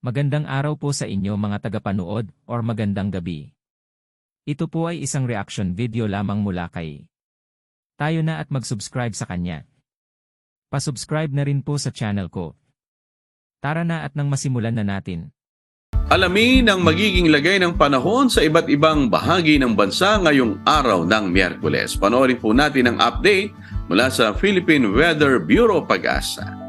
Magandang araw po sa inyo mga tagapanood or magandang gabi. Ito po ay isang reaction video lamang mula kay tayo na at mag-subscribe sa kanya. Pasubscribe na rin po sa channel ko. Tara na at nang masimulan na natin. Alamin ang magiging lagay ng panahon sa iba't ibang bahagi ng bansa ngayong araw ng Miyerkules. Panoorin po natin ang update mula sa Philippine Weather Bureau Pag-asa.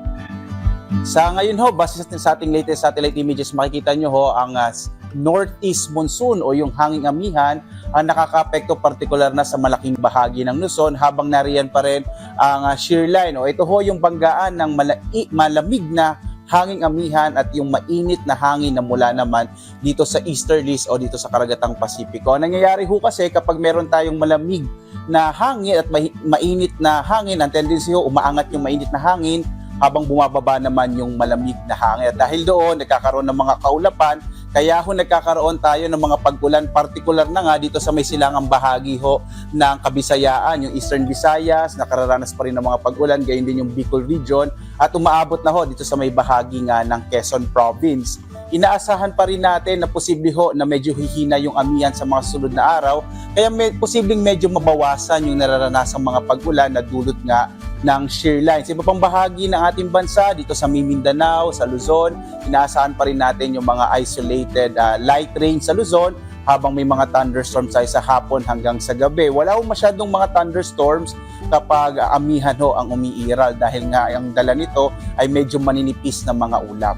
Sa ngayon ho, base sa- ating latest satellite images, makikita nyo ho ang ah, northeast monsoon o yung hanging amihan ang nakakapekto partikular na sa malaking bahagi ng Luzon habang nariyan pa rin ang ah, shear line. O ito ho yung banggaan ng malai- malamig na hanging amihan at yung mainit na hangin na mula naman dito sa easterlies o dito sa karagatang Pasipiko. Ang nangyayari ho kasi kapag meron tayong malamig na hangin at mai- mainit na hangin, ang tendency ho umaangat yung mainit na hangin habang bumababa naman yung malamig na hangin. At dahil doon, nagkakaroon ng mga kaulapan, kaya ho nagkakaroon tayo ng mga pag-ulan, partikular na nga dito sa may silangang bahagi ho ng Kabisayaan, yung Eastern Visayas, nakararanas pa rin ng mga pag-ulan, gayon din yung Bicol Region, at umaabot na ho dito sa may bahagi nga ng Quezon Province. Inaasahan pa rin natin na posible ho na medyo hihina yung amihan sa mga sunod na araw, kaya may, posibleng medyo mabawasan yung nararanasang mga pag-ulan na dulot nga ng shear line. Sa iba pang bahagi ng ating bansa, dito sa Mindanao, sa Luzon, inaasahan pa rin natin yung mga isolated ah, light rain sa Luzon habang may mga thunderstorms tayo sa hapon hanggang sa gabi. Wala ho masyadong mga thunderstorms kapag amihan ho ang umiiral dahil nga ang dala nito ay medyo maninipis na mga ulap.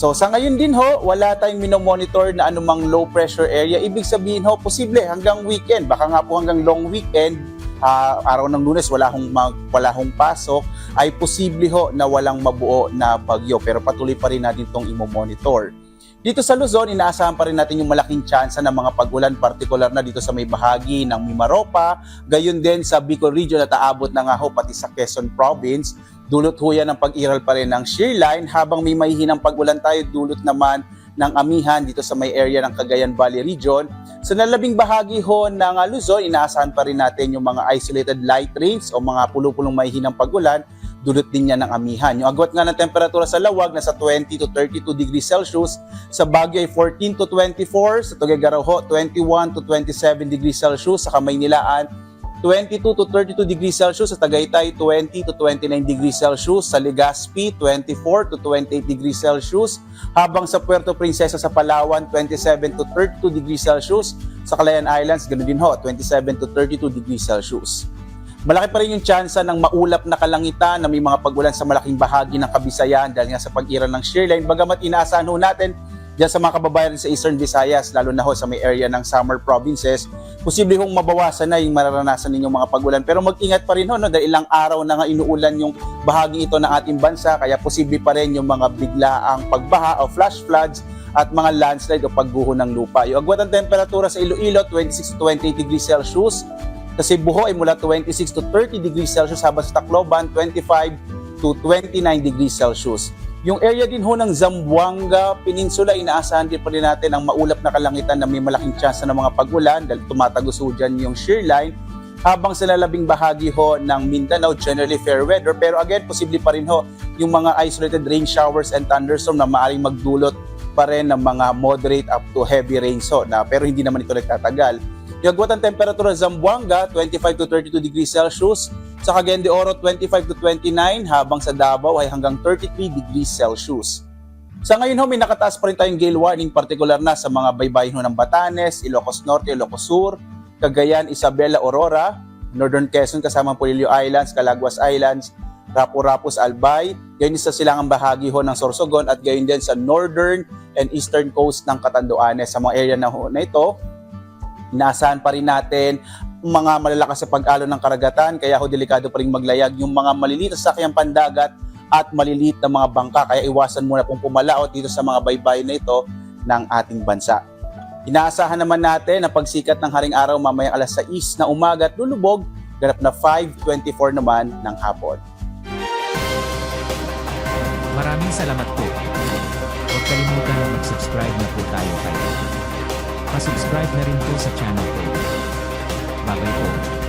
So sa ngayon din ho, wala tayong minomonitor na anumang low pressure area. Ibig sabihin ho, posible hanggang weekend, baka nga po hanggang long weekend, ah, araw ng lunes wala hong, mag, wala hong pasok, ay posible ho na walang mabuo na bagyo. Pero patuloy pa rin natin itong imomonitor. Dito sa Luzon, inaasahan pa rin natin yung malaking tsansa ng mga pag-ulan, partikular na dito sa may bahagi ng Mimaropa, gayon din sa Bicol Region at aabot na nga ho pati sa Quezon Province. Dulot ho yan ng pag-iral pa rin ng shear line habang may mahihinang pag-ulan tayo, dulot naman ng amihan dito sa may area ng Cagayan Valley Region. Sa nalabing bahagi ho ng ah, Luzon, inaasahan pa rin natin yung mga isolated light rains o mga pulupulong mahihinang pag-ulan. Dulot din niya ng amihan. Yung agwat nga ng temperatura sa Lawag nasa 20 to 32 degrees Celsius, sa Baguio ay 14 to 24, sa Tuguegarao ho 21 to 27 degrees Celsius, sa Kamaynilaan 22 to 32 degrees Celsius, sa Tagaytay 20 to 29 degrees Celsius, sa Legazpi 24 to 28 degrees Celsius, habang sa Puerto Princesa sa Palawan 27 to 32 degrees Celsius, sa Calayan Islands ganoon din ho 27 to 32 degrees Celsius. Malaki pa rin yung tsansa ng maulap na kalangitan na may mga pagulan sa malaking bahagi ng Kabisayan dahil nga sa pag-iral ng shear line. Bagamat inaasahan ho natin dyan sa mga kababayan sa Eastern Visayas, lalo na ho sa may area ng summer provinces, posible hong mabawasan na yung mararanasan ninyong mga pagulan. Pero mag-ingat pa rin ho, no, dahil ilang araw na nga inuulan yung bahagi ito ng ating bansa, kaya posible pa rin yung mga biglaang pagbaha o flash floods at mga landslide o pagguho ng lupa. Yung agwat ng temperatura sa Iloilo, 26 to 28 degrees Celsius, sa Cebu ay mula 26 to 30 degrees Celsius habang sa Tacloban 25 to 29 degrees Celsius. Yung area din ho ng Zamboanga Peninsula, inaasahan din pa rin natin ang maulap na kalangitan na may malaking chance ng mga pag-ulan dahil tumatagos ho dyan yung shear line. Habang sa lalabing bahagi ho ng Mindanao, generally fair weather. Pero again, posible pa rin ho yung mga isolated rain showers and thunderstorm na maaaring magdulot pa rin ng mga moderate up to heavy rains ho, na, pero hindi naman ito nagtatagal. Yung agwat ng temperatura sa Zamboanga, 25 to 32 degrees Celsius. Sa Cagayan de Oro, 25 to 29, habang sa Davao ay hanggang 33 degrees Celsius. Sa ngayon ho, may nakataas pa rin tayong gale warning, partikular na sa mga baybayin ho ng Batanes, Ilocos Norte, Ilocos Sur, Cagayan, Isabela, Aurora, Northern Quezon kasama ang Polillo Islands, Calaguas Islands, Rapu-Rapus, Albay, gayon sa silangang bahagi ho ng Sorsogon at gayon din sa northern and eastern coast ng Catanduanes. Sa mga area na ho na ito, Inaasahan pa rin natin mga malalakas sa pag-alo ng karagatan, kaya ho delikado pa rin maglayag yung mga maliliit na sakyang pandagat at maliliit na mga bangka. Kaya iwasan muna pong pumalaot dito sa mga baybayin na ito ng ating bansa. Inaasahan naman natin na pagsikat ng haring araw mamayang alas 6 na umaga at lulubog, ganap na 5.24 naman ng hapon. Maraming salamat po. Huwag kalimutan mag-subscribe na po tayo kay. Pasubscribe na rin po sa channel ko. Babay po.